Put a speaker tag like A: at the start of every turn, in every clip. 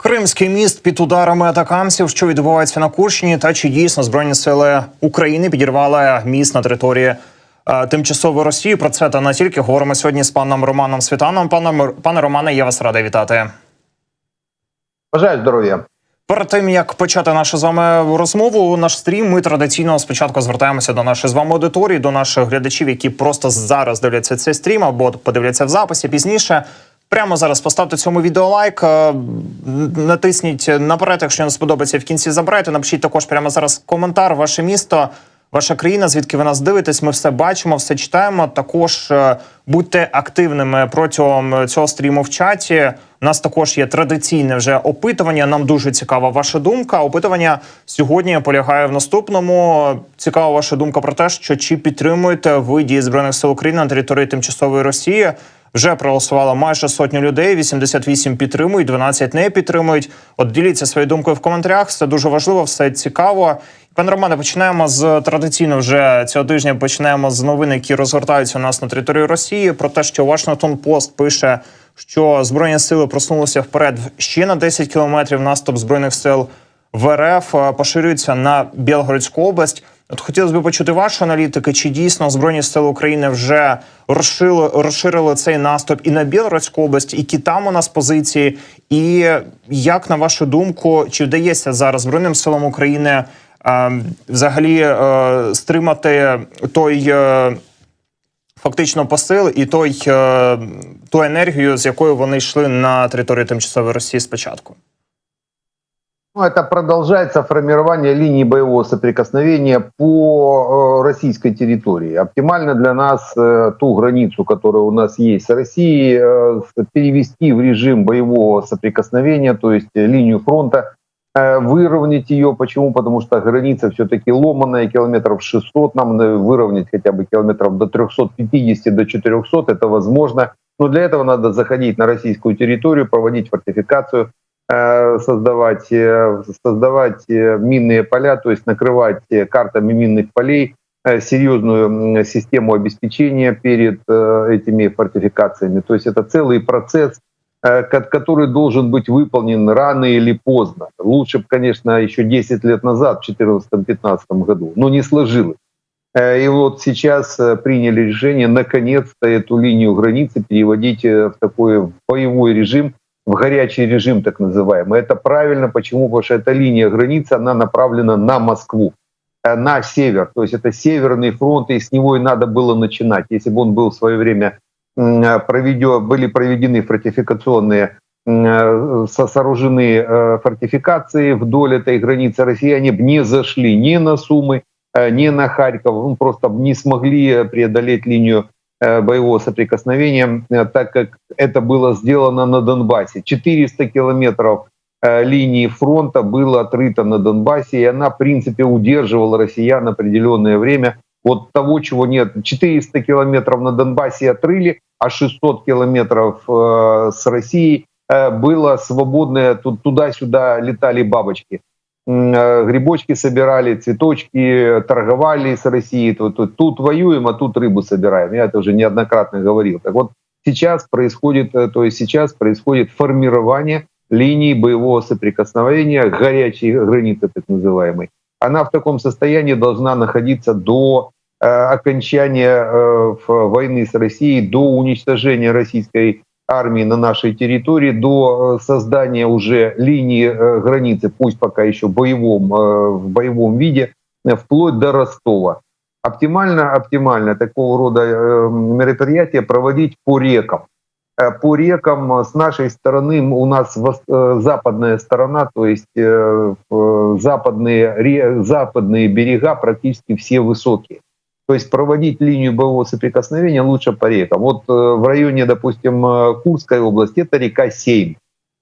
A: Кримський міст під ударами атакамсів, що відбувається на Курщині, та чи дійсно збройні сили України підірвали міст на території е, тимчасової Росії. Про це та не тільки говоримо сьогодні з паном Романом Світаном. Пане пане Романе, я вас радий вітати.
B: Бажаю здоров'я.
A: Перед тим як почати нашу з вами розмову, наш стрім, ми традиційно спочатку звертаємося до нашої з вами аудиторії, до наших глядачів, які просто зараз дивляться цей стрім або подивляться в записі пізніше. Прямо зараз поставте цьому відео лайк, е, натисніть наперед, якщо не сподобається в кінці забирайте. Напишіть також прямо зараз коментар, ваше місто, ваша країна, звідки ви нас дивитесь. Ми все бачимо, все читаємо. Також е, будьте активними протягом цього стріму в чаті. У нас також є традиційне вже опитування. Нам дуже цікава ваша думка. Опитування сьогодні полягає в наступному. Цікава ваша думка про те, що чи підтримуєте ви дії збройних сил України на території тимчасової Росії. Вже проголосувало майже сотню людей. 88 підтримують, 12 не підтримують. От діліться своєю думкою в коментарях. Все дуже важливо, все цікаво. Пане Романе, починаємо з традиційно вже цього тижня. Починаємо з новин, які розгортаються у нас на території Росії. Про те, що Вашингтон Пост пише, що збройні сили просунулися вперед ще на 10 кілометрів. Наступ збройних сил в РФ е, поширюється на Білгородську область. От хотілося б почути вашу аналітики, чи дійсно збройні сили України вже розширили, розширили цей наступ і на Білгородську область, які там у нас позиції, і як на вашу думку, чи вдається зараз збройним силам України е, взагалі е, стримати той е, фактично посил і той е, ту енергію, з якою вони йшли на територію тимчасової Росії спочатку?
B: Ну, это продолжается формирование линии боевого соприкосновения по э, российской территории. Оптимально для нас э, ту границу, которая у нас есть с Россией, э, перевести в режим боевого соприкосновения, то есть линию фронта, выровнять ее. Почему? Потому что граница все-таки ломаная, километров 600, нам выровнять хотя бы километров до 350, до 400, это возможно. Но для этого надо заходить на российскую территорию, проводить фортификацию, создавать, э, создавать э, минные поля, то есть накрывать э, картами минных полей, э, серьезную систему обеспечения перед э, этими фортификациями. То есть это целый процесс, э, ко- который должен быть выполнен рано или поздно. Лучше бы, конечно, еще 10 лет назад, в 2014-2015 году, но не сложилось. Э, И вот сейчас э, приняли решение наконец-то эту линию границы переводить э, в такой боевой режим, в горячий режим так называемый. Это правильно. Почему? Потому что эта линия границы, она направлена на Москву, э, на север. То есть это северный фронт, и с него и надо было начинать. Если бы он был в свое время э, проведё- были проведены фортификационные э, со- сооружены фортификации вдоль этой границы россияне бы не зашли ни на Сумы, не на Харьков, ну, просто не смогли преодолеть линию боевого соприкосновения, э, так как это было сделано на Донбассе. 400 километров э, линии фронта было отрыто на Донбассе, и она, в принципе, удерживала россиян определенное время. Вот того, чего нет. 400 километров на Донбассе отрыли, а 600 километров э, с Россией э, было свободное, тут туда-сюда летали бабочки э, грибочки собирали, цветочки, торговали с Россией. Тут, тут, тут воюем, а тут рыбу собираем. Я это уже неоднократно говорил. Так вот, сейчас происходит, э, то есть сейчас происходит формирование линии боевого соприкосновения, горячей границы так называемой. Она в таком состоянии должна находиться до э, окончания э, войны с Россией, до уничтожения российской армии на нашей территории до э, создания уже линии э, границы, пусть пока еще боевом, э, в боевом виде, вплоть до Ростова. Оптимально, оптимально такого рода мероприятия проводить по рекам. По рекам с нашей стороны у нас западная сторона, то есть западные, западные берега практически все высокие. То есть проводить линию боевого соприкосновения лучше по рекам. Вот э, в районе, допустим, э, Курской области это река Сейм.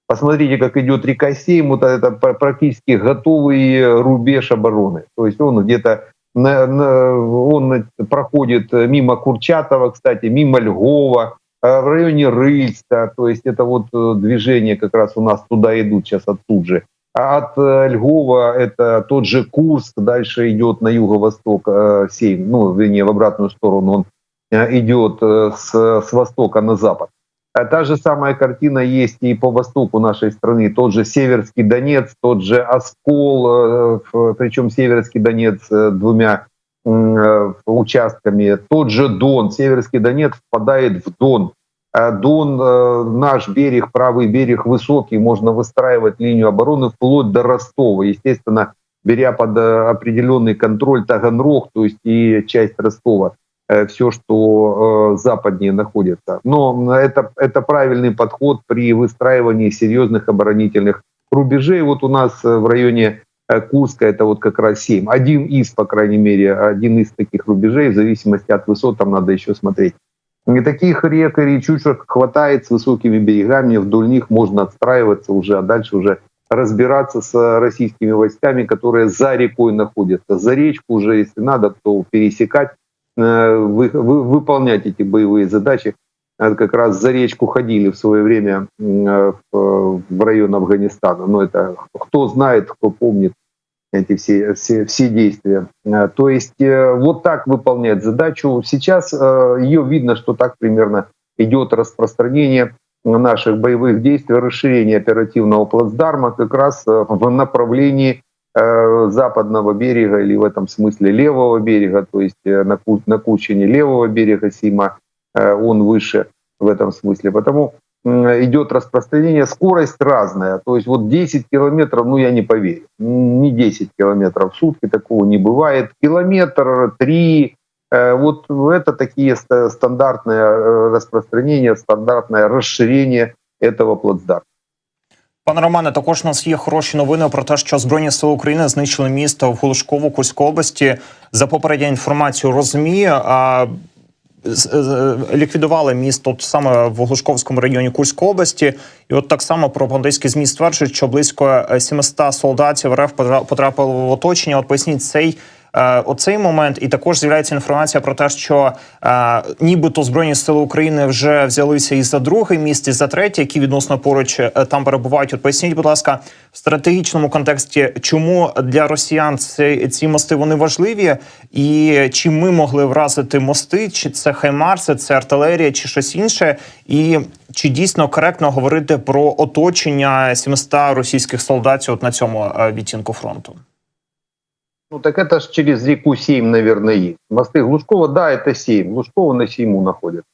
B: Посмотрите, как идет река Сейм, вот это пр- практически готовый рубеж обороны. То есть он где-то он проходит мимо Курчатова, кстати, мимо Льгова, э, в районе Рыльска, то есть это вот движение как раз у нас туда идут сейчас оттуда же. А от э, Львова это тот же Курск, дальше идет на юго-восток э, ну, вернее, в обратную сторону он э, идет э, с, с востока на запад. Э, Та же самая картина есть и по востоку нашей страны. Тот же Северский Донец, тот же Оскол, причем Северский Донец двумя участками. Тот же Дон, Северский Донец впадает в Дон. Э, Дон, э, наш берег, правый берег высокий, можно выстраивать линию обороны вплоть до Ростова. Естественно, беря под э, определенный контроль Таганрог, то есть и часть Ростова, все, что э, западнее находится. Но это, это правильный подход при выстраивании серьезных оборонительных рубежей. Вот у нас э, в районе э, Курска это вот как раз 7. Один из, по крайней мере, один из таких рубежей, в зависимости от высот, там надо еще смотреть. И таких рек и речушек хватает с высокими берегами, вдоль них можно отстраиваться уже, а дальше уже разбираться с российскими войсками, которые за рекой находятся. За речку уже, если надо, то пересекать, э, вы- вы- выполнять эти боевые задачи. Это как раз за речку ходили в свое время э, в в район Афганистана. Но это кто знает, кто помнит эти все, все, все действия. Э, То есть э, вот так выполнять задачу. Сейчас э, ее видно, что так примерно идет распространение наших боевых действий, расширение оперативного плацдарма как раз в направлении западного берега или в этом смысле левого берега, то есть на, ку- на кучине левого берега Сима, он выше в этом смысле. Потому идет распространение, скорость разная. То есть вот 10 километров, ну я не поверю, М, не 10 километров в сутки, такого не бывает. Километр, три, э, вот это такие ста- стандартное э, распространение, стандартное расширение этого плацдарма.
A: Пане Романе, також у нас є хороші новини про те, що Збройні сили України знищили місто в Глушкову Курської області. За попередньою інформацією розумі, а, з- з- ліквідували місто от саме в Глушковському районі Курської області. І от так само пропагандистські змі стверджують, що близько е, 700 солдатів РФ потрапило в оточення. От поясніть цей. Е, Оцей момент, і також з'являється інформація про те, що е, нібито збройні сили України вже взялися і за друге місце, і за третє, які відносно поруч е, там перебувають. От поясніть, будь ласка, в стратегічному контексті, чому для росіян ці, ці мости вони важливі, і чи ми могли вразити мости, чи це хаймарси, це артилерія, чи щось інше, і чи дійсно коректно говорити про оточення 700 російських солдатів от на цьому відтінку фронту?
B: Ну так это ж через реку Сейм, наверное, есть. Мосты Глушкова, да, это Сейм. Глушкова на Сейму находится.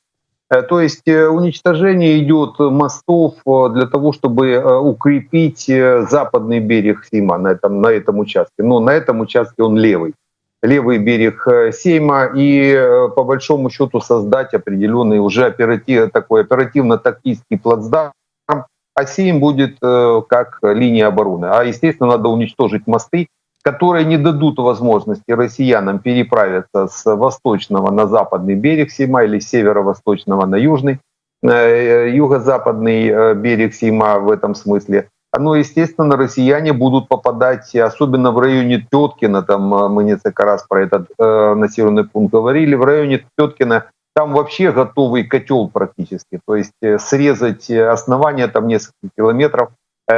B: Э, То есть э, уничтожение идет мостов э, для того, чтобы укрепить западный берег Сейма на этом, на этом участке. Но на этом участке он левый. Левый берег Сейма и по большому счету создать определенный уже оператив, такой оперативно-тактический плацдарм, а Сейм будет как линия обороны. А естественно надо уничтожить мосты, которые не дадут возможности россиянам переправиться с восточного на западный берег Сейма или с северо-восточного на южный, э, юго-западный э, берег Сейма в этом смысле. Но, естественно, россияне будут попадать, особенно в районе Теткина, там э, мы несколько раз про этот населенный пункт говорили, в районе Теткина там вообще готовый котел практически. То есть срезать основание там несколько километров,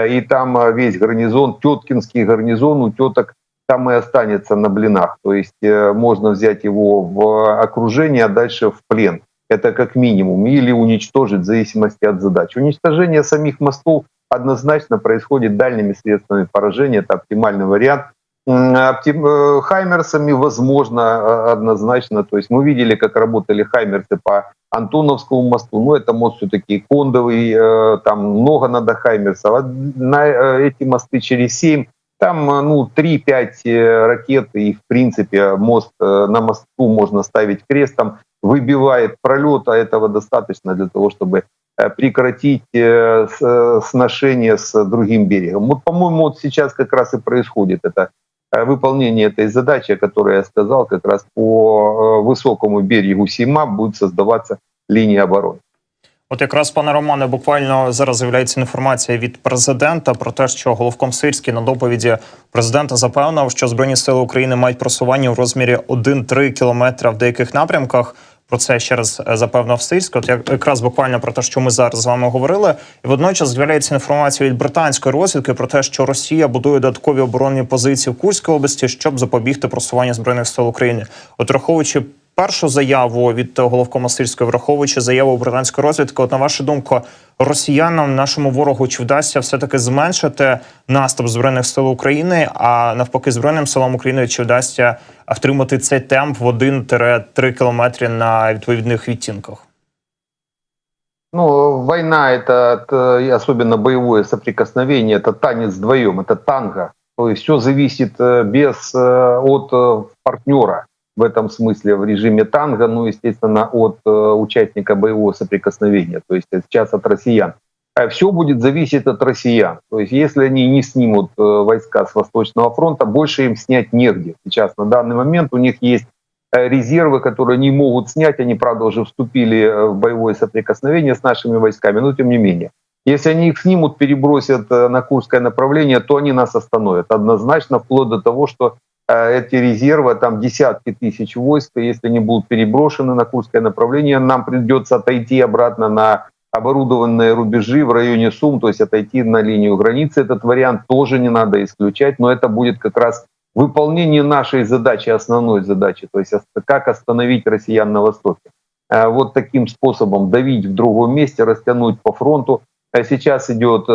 B: и там э, весь гарнизон, Теткинский гарнизон у теток там и останется на блинах. То есть э, можно взять его в окружение, а дальше в плен. Это как минимум. Или уничтожить в зависимости от задач. Уничтожение самих мостов однозначно происходит дальними средствами поражения. Это оптимальный вариант. Э, Хаймерсами возможно э, однозначно. То есть мы видели, как работали хаймерсы по Антоновскому мосту. Но это мост все-таки кондовый, э, там много надо хаймерсов. А на эти мосты через 7 там ну 3-5 э, ракет и в принципе мост на мосту можно ставить крестом, выбивает пролет, а этого достаточно для того, чтобы прекратить сношение с другим берегом. Вот, по-моему, вот сейчас как раз и происходит это выполнение этой задачи, о которой я сказал, как раз по э, высокому берегу Сима будет создаваться линия обороны.
A: От якраз пане Романе, буквально зараз з'являється інформація від президента про те, що головком Сирський на доповіді президента запевнив, що збройні сили України мають просування у розмірі 1-3 кілометра в деяких напрямках. Про це ще раз е, запевнив Сирський. От як- якраз буквально про те, що ми зараз з вами говорили, і водночас з'являється інформація від британської розвідки про те, що Росія будує додаткові оборонні позиції в Курській області, щоб запобігти просуванню збройних сил України. От враховуючи першу заяву від головкома Сирської, враховуючи заяву британської розвідки. От на вашу думку, росіянам, нашому ворогу, чи вдасться все таки зменшити наступ збройних сил України? А навпаки, збройним силам України чи вдасться втримати цей темп в 1-3 кілометри на відповідних відтінках?
B: Ну, война это, это особенно боевое соприкосновение, это танец вдвоем, это танго. То есть все зависит э, без э, от э, партнера В этом смысле в режиме танго, ну, естественно, от участника боевого соприкосновения, то есть сейчас от россиян. Все будет зависеть от россиян. То есть если они не снимут войска с Восточного фронта, больше им снять негде. Сейчас на данный момент у них есть резервы, которые не могут снять. Они, правда, уже вступили в боевое соприкосновение с нашими войсками, но тем не менее. Если они их снимут, перебросят на Курское направление, то они нас остановят однозначно, вплоть до того, что эти резервы, там десятки тысяч войск, если они будут переброшены на Курское направление, нам придется отойти обратно на оборудованные рубежи в районе Сум, то есть отойти на линию границы. Этот вариант тоже не надо исключать, но это будет как раз выполнение нашей задачи, основной задачи, то есть как остановить россиян на Востоке. Вот таким способом давить в другом месте, растянуть по фронту. Сейчас идет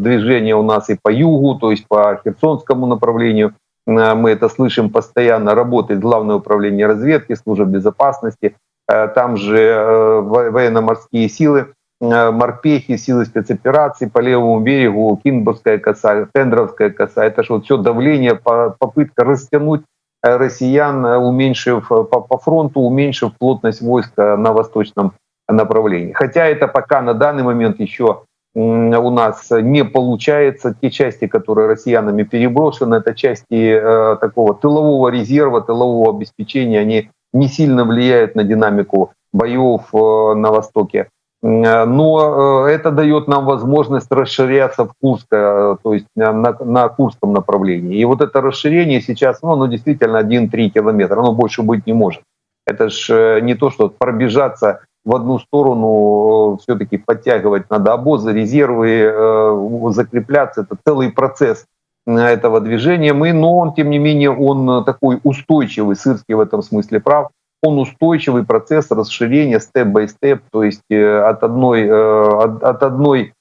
B: движение у нас и по югу, то есть по Херсонскому направлению. Мы это слышим постоянно. Работает Главное управление разведки, служба безопасности. Там же военно-морские силы, морпехи, силы спецопераций по левому берегу, Кинбургская коса, Тендровская коса. Это же вот все давление, попытка растянуть россиян, уменьшив по фронту, уменьшив плотность войска на восточном направлении. Хотя это пока на данный момент еще у нас не получается. Те части, которые россиянами переброшены, это части э, такого тылового резерва, тылового обеспечения, они не сильно влияют на динамику боев э, на Востоке. Но это дает нам возможность расширяться в Курско, то есть на, на Курском направлении. И вот это расширение сейчас, ну, оно действительно 1-3 километра, оно больше быть не может. Это же не то, что пробежаться в одну сторону все-таки подтягивать надо обозы, резервы, закрепляться. Это целый процесс этого движения. Мы, но он, тем не менее, он такой устойчивый, Сырский в этом смысле прав. Он устойчивый процесс расширения степ-бай-степ, то есть от одной, от, от одной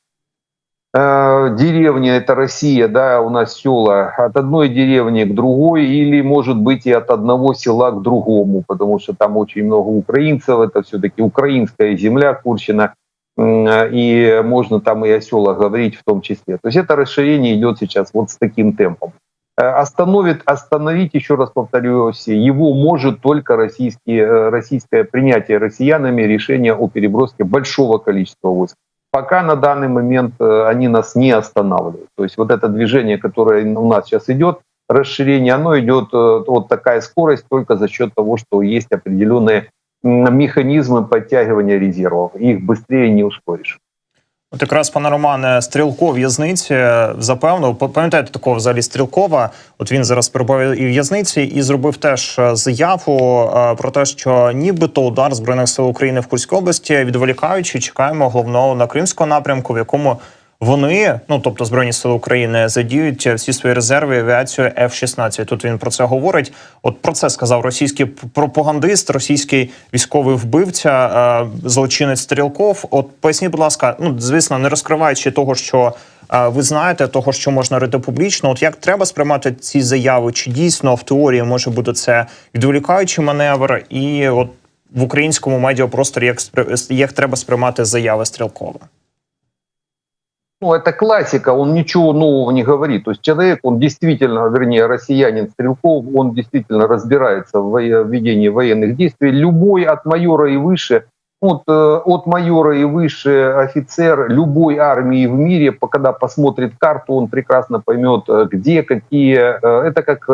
B: деревни, это Россия, да, у нас села, от одной деревни к другой, или, может быть, и от одного села к другому, потому что там очень много украинцев, это все-таки украинская земля Курщина, и можно там и о селах говорить в том числе. То есть это расширение идет сейчас вот с таким темпом. Остановит, остановить, еще раз повторюсь, его может только российские, российское принятие россиянами решения о переброске большого количества войск пока на данный момент они нас не останавливают. То есть вот это движение, которое у нас сейчас идет, расширение, оно идет вот такая скорость только за счет того, что есть определенные механизмы подтягивания резервов. Их быстрее не ускоришь.
A: От якраз пане Романе, Стрілко в'язниці запевнив, пам'ятаєте такого взагалі Стрілкова. От він зараз перебуває і в'язниці і зробив теж заяву про те, що нібито удар збройних сил України в Курській області відволікаючи, чекаємо головного на кримського напрямку, в якому вони, ну тобто збройні сили України, задіють всі свої резерви авіацію F-16. Тут він про це говорить. От про це сказав російський пропагандист, російський військовий вбивця, злочинець Стрілков. От поясніть, будь ласка, ну звісно, не розкриваючи того, що ви знаєте, того, що можна робити публічно. От як треба сприймати ці заяви? Чи дійсно в теорії може бути це відволікаючий маневр? І от в українському медіапросторі як як треба сприймати заяви Стрілкова?
B: Ну, это классика, он ничего нового не говорит. То есть человек, он действительно, вернее, россиянин Стрелков, он действительно разбирается в ведении военных действий. Любой от майора и выше, от, от майора и выше офицер любой армии в мире, когда посмотрит карту, он прекрасно поймет, где какие... Это как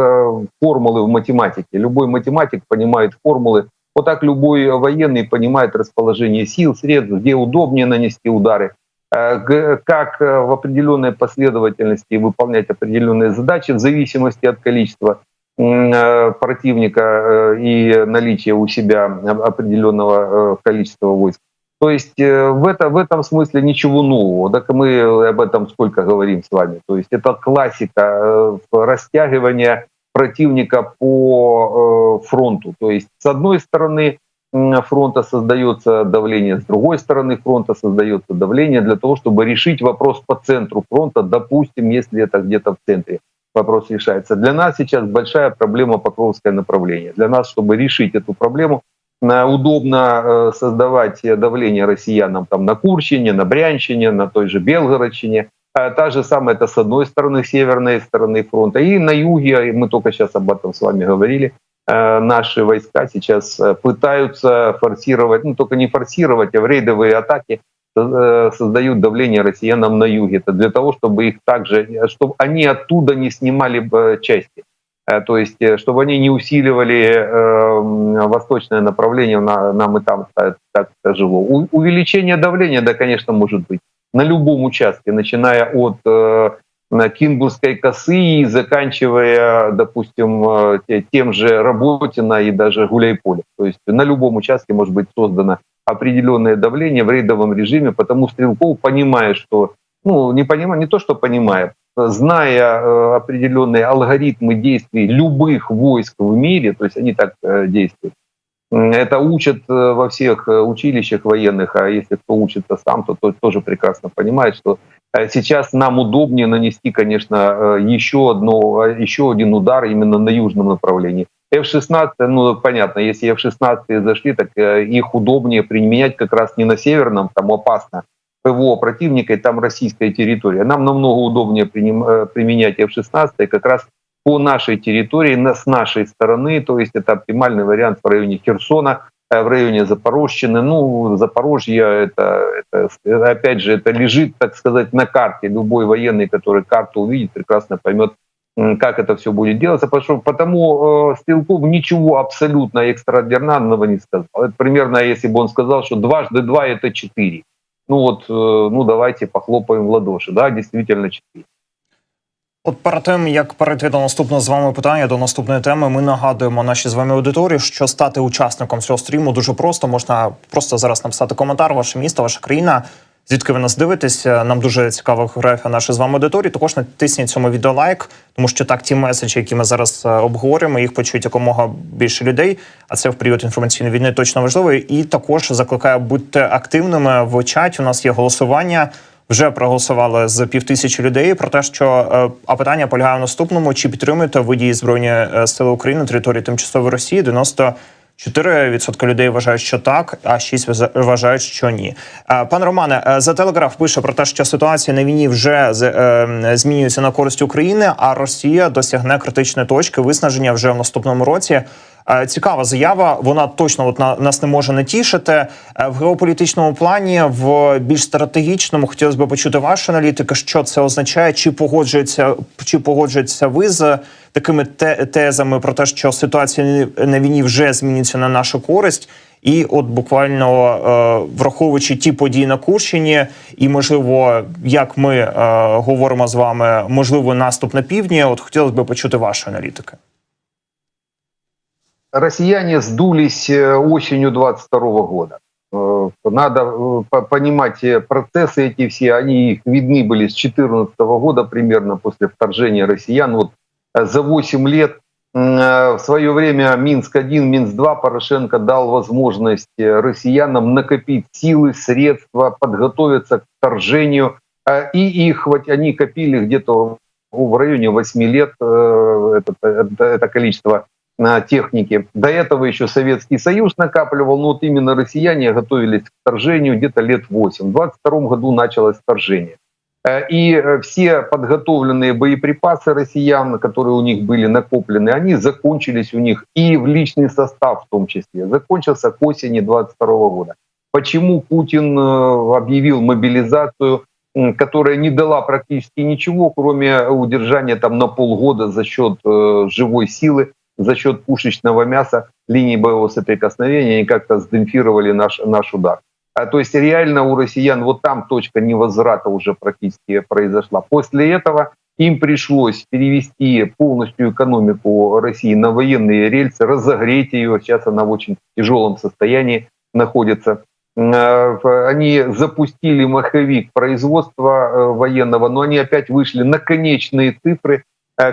B: формулы в математике. Любой математик понимает формулы. Вот так любой военный понимает расположение сил, средств, где удобнее нанести удары как в определенной последовательности выполнять определенные задачи в зависимости от количества противника и наличия у себя определенного количества войск. То есть в, это, в этом смысле ничего нового. Так мы об этом сколько говорим с вами. То есть это классика растягивания противника по э, фронту. То есть с одной стороны фронта создается давление, с другой стороны фронта создается давление для того, чтобы решить вопрос по центру фронта, допустим, если это где-то в центре вопрос решается. Для нас сейчас большая проблема Покровское направление. Для нас, чтобы решить эту проблему, э, удобно э, создавать давление россиянам там, на Курщине, на Брянщине, на той же Белгородчине. А Та же самая, это с одной стороны, северной стороны фронта. И на юге, мы только сейчас об этом с вами говорили, э, наши войска сейчас э, пытаются форсировать, ну только не форсировать, а в рейдовые атаки э, создают давление россиянам на юге. Это для того, чтобы их также, чтобы они оттуда не снимали э, части. Э, То есть, э, чтобы они не усиливали э, восточное направление, на- нам и там так, тяжело. Увеличение давления, да, конечно, может быть на любом участке, начиная от э, Кинбургской косы и заканчивая, допустим, э, те- тем же Работино и даже Гуляйполе. То есть на любом участке может быть создано определенное давление в рейдовом режиме, потому Стрелков понимает, что, ну, не понимая, не то, что понимая, зная э, определенные алгоритмы действий любых войск в мире, то есть они так э, действуют, это учат э, во всех э, училищах военных, а если кто учится сам, то, то тоже прекрасно понимает, что э, сейчас нам удобнее нанести, конечно, еще, одно, э, еще один удар именно на южном направлении. F-16, ну понятно, если F-16 зашли, так их удобнее применять как раз не на северном, там опасно, ПВО противника, и там российская территория. Нам намного удобнее применять F-16 как раз по нашей территории, с нашей стороны, то есть это оптимальный вариант в районе Херсона, э, в районе Запорожщины. Ну, Запорожье, это, это, опять же, это лежит, так сказать, на карте. Любой военный, который карту увидит, прекрасно поймет, как это все будет делаться. Потому, что- потому э, Стрелков ничего абсолютно экстраординарного не сказал. Это примерно, если бы он сказал, что дважды два – это четыре. Ну вот, э, ну давайте похлопаем в ладоши. Да, действительно четыре.
A: От перед тим як перейти до наступного з вами питання, до наступної теми, ми нагадуємо нашій з вами аудиторії, що стати учасником цього стріму дуже просто. Можна просто зараз написати коментар, ваше місто, ваша країна. Звідки ви нас дивитесь? Нам дуже цікава географія нашої з вами аудиторії. Також натисніть цьому відео лайк, тому що так ті меседжі, які ми зараз е, обговорюємо, їх почують якомога більше людей. А це в період інформаційної війни точно важливо. І також закликаю бути активними в чаті. У нас є голосування. Вже проголосували з півтисячі людей про те, що е, а питання полягає в наступному: чи підтримуєте ви дії збройні е, сили України на території тимчасової Росії? 94% людей вважають, що так, а 6% вважають, що ні. Е, Пан Романе, за телеграф пише про те, що ситуація на війні вже змінюється на користь України, а Росія досягне критичної точки виснаження вже в наступному році. Е, Цікава заява. Вона точно от на нас не може не тішити Е, в геополітичному плані. В більш стратегічному хотілося б почути вашу аналітику, що це означає, чи погоджується, чи погоджується ви з такими тезами про те, що ситуація на війні вже змінюється на нашу користь. І от буквально е, враховуючи ті події на Курщині, і можливо, як ми е, говоримо з вами, можливо, наступ на півдні. От хотілося б почути вашу аналітику.
B: Россияне сдулись э, осенью 22 года. Э, Надо э, по- понимать процессы эти все, они их видны были с 2014 года примерно после вторжения россиян. Вот за 8 лет в свое время Минск-1, Минск-2 Порошенко дал возможность россиянам накопить силы, средства, подготовиться к вторжению. И их вот они копили где-то в районе 8 лет это, это количество на технике. До этого еще Советский Союз накапливал, но вот именно россияне готовились к вторжению где-то лет 8. В 22 году началось вторжение. Э, И э, все подготовленные боеприпасы россиян, которые у них были накоплены, они закончились у них и в личный состав в том числе. Закончился к осени 22 года. Почему Путин э, объявил мобилизацию, которая не дала практически ничего, кроме удержания там на полгода за счет живой силы, за счет пушечного мяса линии боевого соприкосновения, они как-то сдемпфировали наш, наш удар. А, то есть реально у россиян вот там точка невозврата уже практически произошла. После этого им пришлось перевести полностью экономику России на военные рельсы, разогреть ее. Сейчас она в очень тяжелом состоянии находится. В- Они запустили маховик производства э, военного, но они опять вышли на конечные цифры,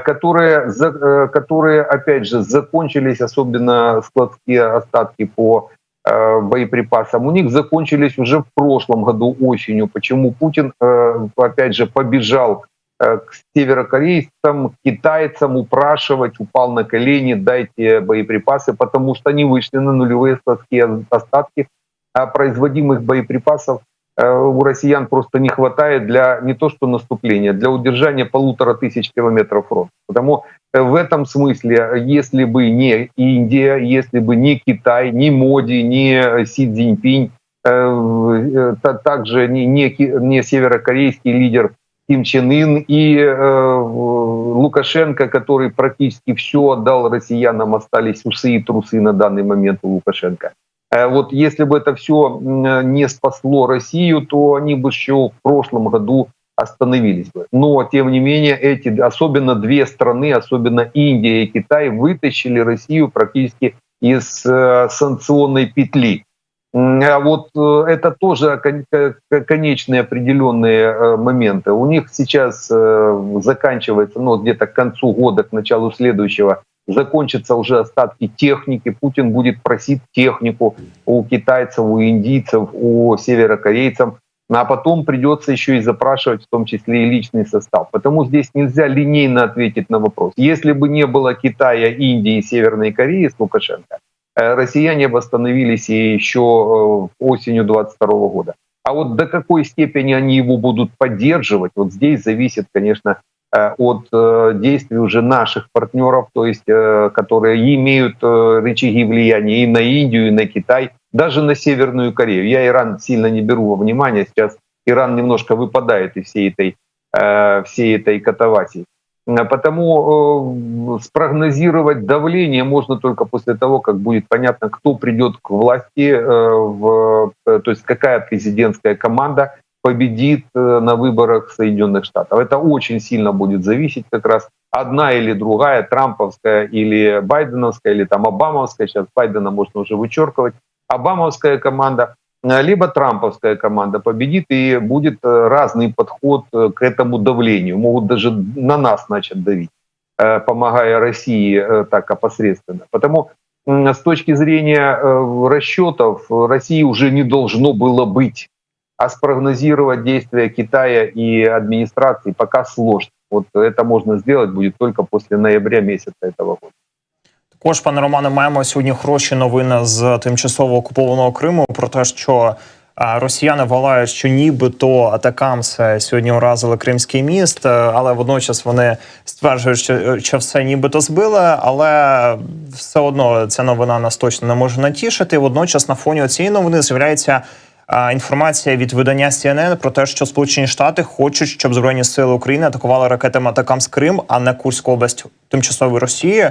B: которые, за- э, которые, опять же, закончились, особенно складские остатки по э, боеприпасам, у них закончились уже в прошлом году осенью. Почему Путин, э, опять же, побежал э, к северокорейцам, китайцам упрашивать, упал на колени, дайте боеприпасы, потому что они вышли на нулевые складские остатки производимых боеприпасов э, у россиян просто не хватает для не то что наступления, для удержания полутора тысяч километров фронта. Потому э, в этом смысле, если бы не Индия, если бы не Китай, не Моди, не Си Цзиньпинь, э, э, та- также не, не, не северокорейский лидер Ким Чен Ын и э, Лукашенко, который практически все отдал россиянам, остались усы и трусы на данный момент у Лукашенко. Э, Вот если бы это все не спасло Россию, то они бы еще в прошлом году остановились бы. Но, тем не менее, эти, особенно две страны, особенно Индия и Китай, вытащили Россию практически из э, санкционной петли. А вот э, это тоже конечные определенные э, моменты. У них сейчас э, заканчивается, ну, где-то к концу года, к началу следующего, закончатся уже остатки техники. Путин будет просить технику у китайцев, у индийцев, у северокорейцев. А потом придется еще и запрашивать в том числе и личный состав. Потому здесь нельзя линейно ответить на вопрос. Если бы не было Китая, Индии и Северной Кореи с Лукашенко, э, россияне бы остановились и еще э, осенью 22 года. А вот до какой степени они его будут поддерживать, вот здесь зависит, конечно, от э, действий уже наших партнеров, то есть э, которые имеют э, рычаги влияния и на Индию, и на Китай, даже на Северную Корею. Я Иран сильно не беру во внимание, сейчас Иран немножко выпадает из всей этой, э, всей этой катавасии. Э, Потому э, спрогнозировать давление можно только после того, как будет понятно, кто придет к власти, э, в, э, то есть какая президентская команда победит э, на выборах Соединенных Штатов. Это очень сильно будет зависеть как раз одна или другая, трамповская или байденовская, или там обамовская, сейчас Байдена можно уже вычеркивать, обамовская команда, э, либо трамповская команда победит, и будет э, разный подход к этому давлению. Могут даже на нас начать давить, помогая России так опосредственно. Потому с точки зрения расчетов России уже не должно было быть. А спрогнозировать действия Китая и администрации пока сложно. Вот это можно сделать будет только после ноября месяца этого года.
A: Також, пане Романе, маємо сьогодні хороші новини з тимчасово окупованого Криму про те, що росіяни вважають, що нібито атакамси сьогодні уразили Кримський міст, е, але водночас вони стверджують, що, що все нібито збили, але все одно ця новина нас точно не може натішити. Водночас на фоні цієї новини з'являється. Інформація від видання CNN про те, що Сполучені Штати хочуть, щоб збройні сили України атакували ракетами Атакамс Крим, а не Курську область тимчасової Росії.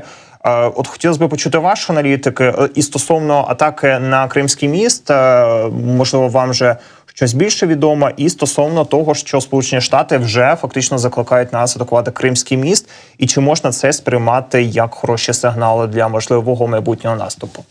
A: От хотілося б почути ваші аналітики Е, і стосовно атаки на Кримський міст. е, Можливо, вам вже щось більше відомо, і стосовно того, що Сполучені Штати вже фактично закликають нас атакувати Кримський міст, і чи можна це сприймати як хороші сигнали для можливого майбутнього наступу?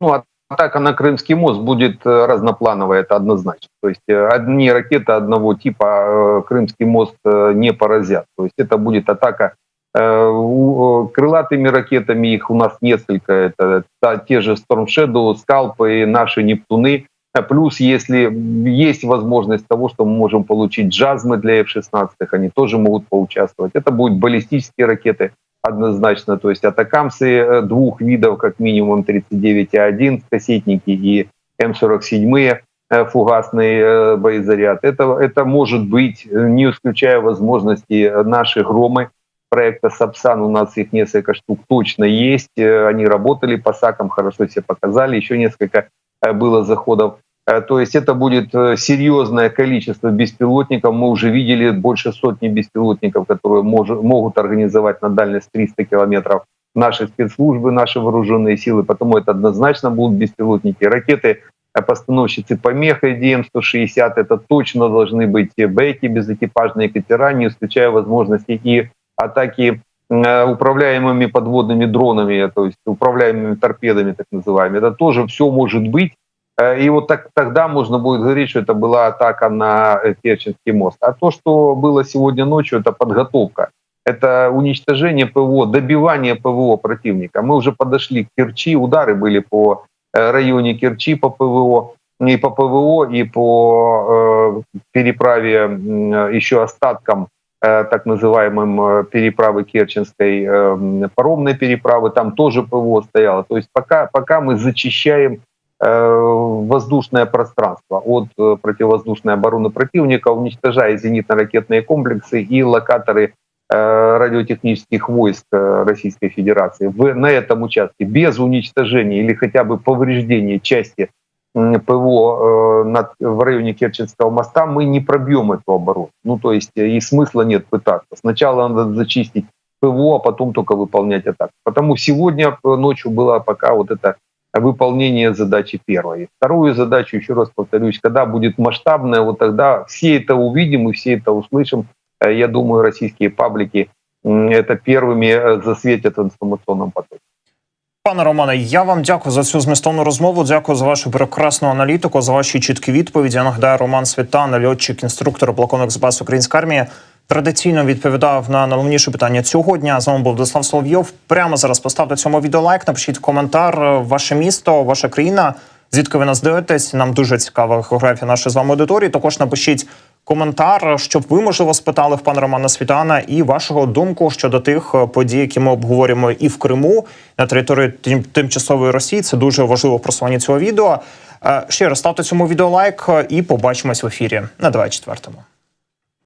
B: Ну, атака на Крымский мост будет э, разноплановая, это однозначно. То есть э, одни ракеты одного типа э, Крымский мост не поразят. То есть это будет атака крылатыми ракетами, их у нас несколько. Это те же Storm Shadow, Скалпы, наши Нептуны. А Плюс, если есть возможность того, что мы можем получить джазмы для F-16, они тоже могут поучаствовать. Это будут баллистические ракеты однозначно. То есть атакамсы э, двух видов, как минимум 39А1, кассетники и М47 э, фугасный э, боезаряд. Это, это может быть, не исключая возможности, наши громы проекта Сапсан. У нас их несколько штук точно есть. Они работали по САКам, хорошо себя показали. Еще несколько было заходов. Э, То есть это будет э, серьезное количество беспилотников. Мы уже видели больше сотни беспилотников, которые мож- могут организовать на дальность 300 километров наши спецслужбы, наши вооруженные силы. Потому это однозначно будут беспилотники. Ракеты э, постановщицы помеха ДМ-160, это точно должны быть бэки, безэкипажные катера, не исключая возможности и атаки управляемыми подводными дронами, то есть управляемыми торпедами, так называемыми. Это тоже все может быть. Э, И вот так, тогда можно будет говорить, что это была атака на э, Керченский мост. А то, что было сегодня ночью, это подготовка это уничтожение ПВО, добивание ПВО противника. Мы уже подошли к Керчи, удары были по э, районе Керчи по ПВО, и по ПВО, и по э, переправе м, еще остаткам э, так называемым э, переправы Керченской, э, паромной переправы, там тоже ПВО стояло. То есть пока, пока мы зачищаем э, воздушное пространство от э, противовоздушной обороны противника, уничтожая зенитно-ракетные комплексы и локаторы э, радиотехнических войск э, Российской Федерации в, на этом участке без уничтожения или хотя бы повреждения части ПВО э, над, в районе Керченского моста, мы не пробьем эту оборону. Ну, то есть э, и смысла нет пытаться. Сначала надо зачистить ПВО, а потом только выполнять атаку. Потому сегодня э, ночью было пока вот это выполнение задачи первой. Вторую задачу, еще раз повторюсь, когда будет масштабная, вот тогда все это увидим и все это услышим. Э, Я думаю, российские паблики м, это первыми э, засветят в информационном потоке.
A: Пане Романе, я вам дякую за цю змістовну розмову. Дякую за вашу прекрасну аналітику, за ваші чіткі відповіді. Я нагадаю, Роман Світан, льотчик, інструктор, полковник запасу Української армії, Традиційно відповідав на найголовніше питання цього дня. З вами був Владислав Соловйов. Прямо зараз поставте цьому відео лайк, напишіть коментар. Ваше місто, ваша країна. Звідки ви нас дивитесь? Нам дуже цікава географія нашої з вами аудиторії. Також напишіть коментар, щоб ви можливо спитали в пана Романа Світана і вашого думку щодо тих подій, які ми обговорюємо і в Криму на території тим- тимчасової Росії. Це дуже важливо в цього відео. Е, Ще раз ставте цьому відео лайк і побачимось в ефірі на 24-му.